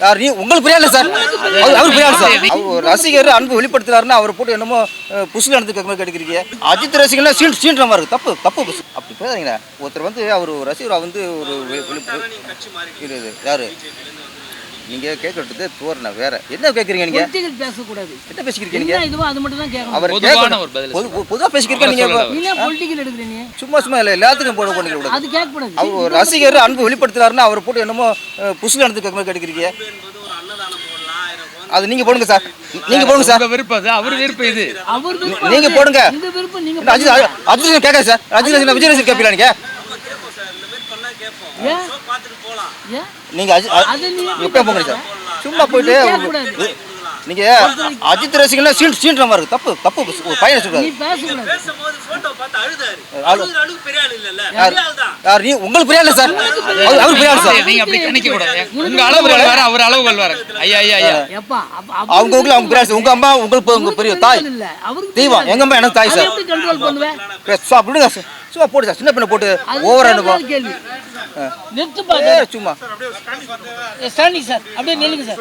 யார்? நீ உங்களுக்கு பெரிய ஆளு சார்? அவர் பெரிய ஆளு சார்? அவர் ஒரு ரசிகர் அன்பு வெளிப்படுத்துறாருன்னா அவர் போட்டு என்னமோ புசுல கேட்க மாதிரி கேட்குறீங்க அஜித் ரசிகர்லாம் சீன் சீன்ற மாதிரி தப்பு தப்பு புசு. அப்படி பேசுறீங்களா ஒருத்தர் வந்து அவர் ரசிகர் வந்து ஒரு யாரு? நீங்க கேட்கறது தோரண வேற என்ன கேட்குறீங்க நீங்க பொலிட்டிக்கல் பேசக்கூடாது என்ன பேசிக்கிறீங்க நீங்க என்ன இதுவோ அது மட்டும் தான் கேட்கணும் அவர் பொதுவான கேட்கணும். ஒரு பதில் பொது பொது- பொதுவா பேசிக்கிறீங்க நீங்க நீ ஏன் பொலிட்டிக்கல் எடுக்கிற நீ சும்மா சும்மா இல்லை எல்லாத்துக்கும் போட பண்ணிக்க கூடாது அது கேட்கக்கூடாது அவர் ஒரு ரசிகர் அன்பு வெளிப்படுத்துறாருன்னா அவர் போட்டு என்னமோ புசுல நடந்து மாதிரி கேட்குறீங்க அது நீங்க போடுங்க சார் நீங்க போடுங்க சார் விருப்பம் அது அவர் விருப்பம் இது அவர் நீங்க. போடுங்க. உங்க விருப்பம் நீங்க இந்த அஜித் அஜித் கேட்காது சார் அஜித் விஜய் ரசிகர் கேட்பீங்களா நீங்க நீங்க எப்போ போங்க சார் சும்மா போயிட்டு. நீங்க அஜித் ரசிகர்லாம் சீன் சீன்ற மாதிரி இருக்கு. தப்பு தப்பு புசு. ஒரு பையனை நீ சொல்றாரு போட்டோ யார்? பெரிய ஆள் தான். யார் நீ உங்களுக்கு பெரிய ஆளு சார். அவர் பெரிய ஆளு சார். நீங்க அப்படி கணிக்க கூடாது. உங்க அளவுகள் வேற அவர் அளவுகள் வேற ஐயா ஐயா ஐயா. அவங்க ஊர்ல அவங்க பெரிய. உங்க அம்மா உங்களுக்கு உங்க பெரிய தாய். தெய்வம். எங்க அம்மா எனக்கு தாய் சார். எப்படி கண்ட்ரோல் பண்ணுவேன் சோ அப்படி சார். சும்மா போடு சார். சின்ன பண்ண போட்டு ஓவர் அனுபவம் சும்மா. Standing sir. அப்படியே நில்லுங்க சார்.